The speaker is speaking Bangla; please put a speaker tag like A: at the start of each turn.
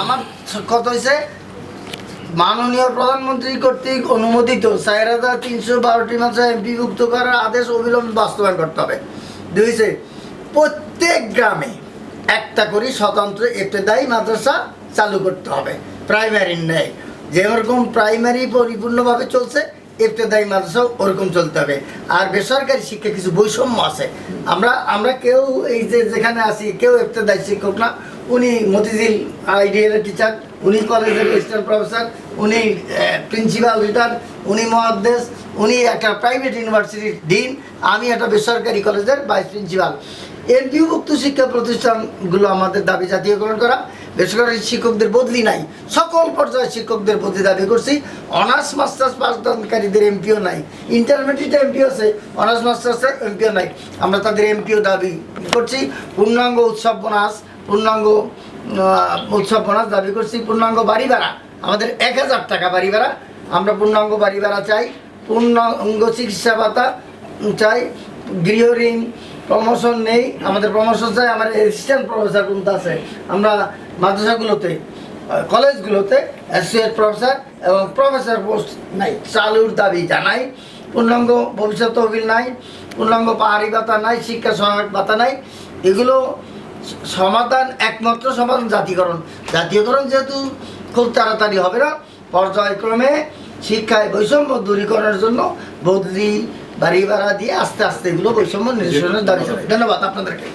A: আমার কথা হয়েছে মাননীয় প্রধানমন্ত্রী কর্তৃক অনুমোদিত চার হাজার তিনশো বারোটি মাত্রা এমপিভুক্ত করার আদেশ অবিলম্বে বাস্তবায়ন করতে হবে। দুই প্রত্যেক গ্রামে একটা করে স্বতন্ত্র ইবতেদায়ী মাদ্রাসা চালু করতে হবে প্রাইমারির নেয় যেরকম প্রাইমারি পরিপূর্ণভাবে চলছে, ইবতেদায়ী মাদ্রাসাও ওরকম চলতে হবে। আর বেসরকারি শিক্ষা কিছু বৈষম্য আছে। আমরা আমরা কেউ এই যে যেখানে আছি, কেউ ইবতেদায়ী শিক্ষক না। উনি মতিঝিল আইডিএল টিচার উনি কলেজের রেজিস্ট্রার প্রফেসর উনি প্রিন্সিপাল রিটার উনি মহাদেশ, উনি একটা প্রাইভেট ইউনিভার্সিটির ডিন আমি একটা বেসরকারি কলেজের ভাইস প্রিন্সিপাল এমপিওভুক্ত শিক্ষা প্রতিষ্ঠানগুলো আমাদের দাবি জাতীয়করণ করা, বেসরকারি শিক্ষকদের বদলি নাই, সকল পর্যায়ের শিক্ষকদের বদলি দাবি করছি অনার্স মাস্টার্স পাঠদানকারীদের এমপিও নাই ইন্টারমিডিয়েট এমপিও আছে অনার্স মাস্টার্সের এমপিও নাই, আমরা তাদের এমপিও দাবি করছি, পূর্ণাঙ্গ উৎসব বোনাস পূর্ণাঙ্গ উৎসব বোনাস দাবি করছি, পূর্ণাঙ্গ বাড়ি ভাড়া। আমাদের এক হাজার টাকা বাড়ি ভাড়া। আমরা পূর্ণাঙ্গ বাড়ি ভাড়া চাই। পূর্ণাঙ্গ চিকিৎসা ভাতা চাই। গৃহ ঋণ প্রমোশন নেই। আমাদের প্রমোশন চাই। আমার অ্যাসিস্ট্যান্ট প্রফেসর কোনটা আছে? আমরা মাদ্রাসাগুলোতে, কলেজগুলোতে অ্যাসোসিয়েট প্রফেসর এবং প্রফেসর পোস্ট নাই। চালুর দাবি জানাই। পূর্ণাঙ্গ ভবিষ্যৎ তহবিল নাই। পূর্ণাঙ্গ পাহাড়ি ভাতা নাই। শিক্ষা সহায়ক ভাতা নাই। এগুলো সমাধান একমাত্র সমাধান জাতীয়করণ। জাতীয়করণ যেহেতু খুব তাড়াতাড়ি হবে না, পর্যায়ক্রমে শিক্ষায় বৈষম্য দূরীকরণের জন্য বদলি বাড়ি ভাড়া দিয়ে আস্তে আস্তে এগুলো বৈষম্য নিরসনের দাবি ধন্যবাদ আপনাদেরকে।